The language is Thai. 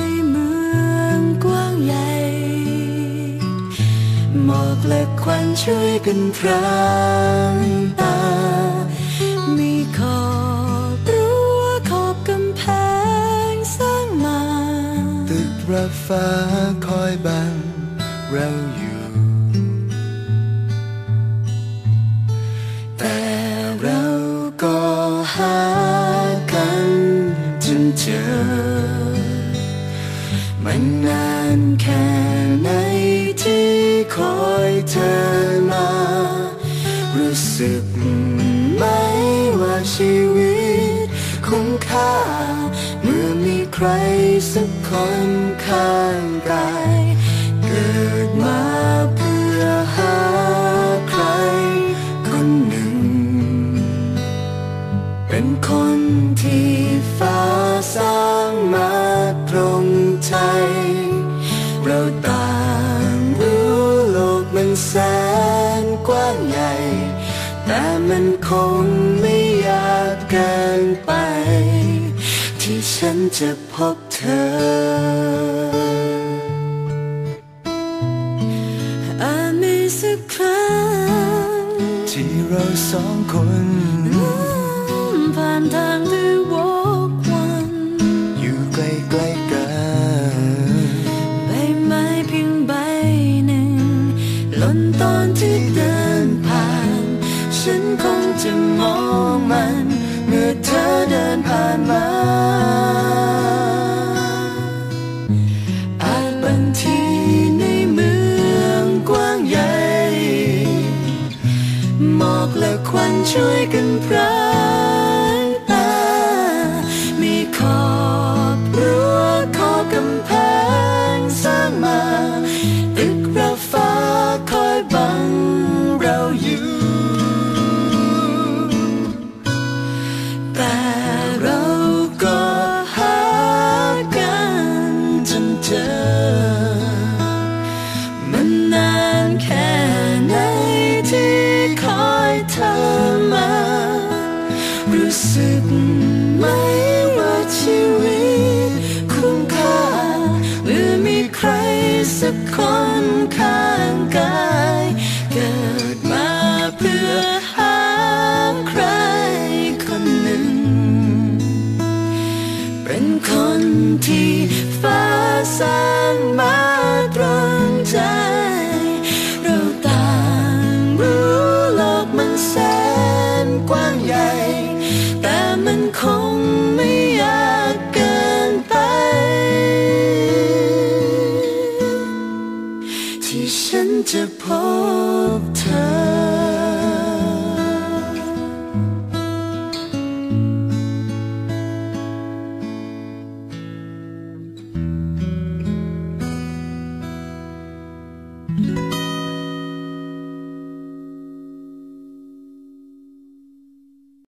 เมอกและควันช่วยกันพรางตา มีขอบรั้วขอบกำแพงสร้างมา ตึกระฟ้าคอยบังเราอยู่ แต่เราก็หากันจนเจอ มันนานแค่ เธอมา รู้สึกไหมว่าชีวิตคุ้มค่า เมื่อมีใครสักคนข้างกายเกิดมาเพื่อหาใคร คนหนึ่ง เป็นคนที่ฟ้าสร้างมาตรงใจ แต่มันคงไม่ยากเกินไป ที่ฉันจะพบเธออาจมีสักครั้งที่เราสองคนผ่านทางที่วกวันอยู่ใกล้ๆกันใบไม้เพียงใบหนึ่งหล่นตอนที่เดินผ่าน ฉันคงจะมองมัน เมื่อเธอเดินผ่านมาอาจบางทีในเมืองกว้างใหญ่หมอกและควันช่วยกันพราง 体分散吗？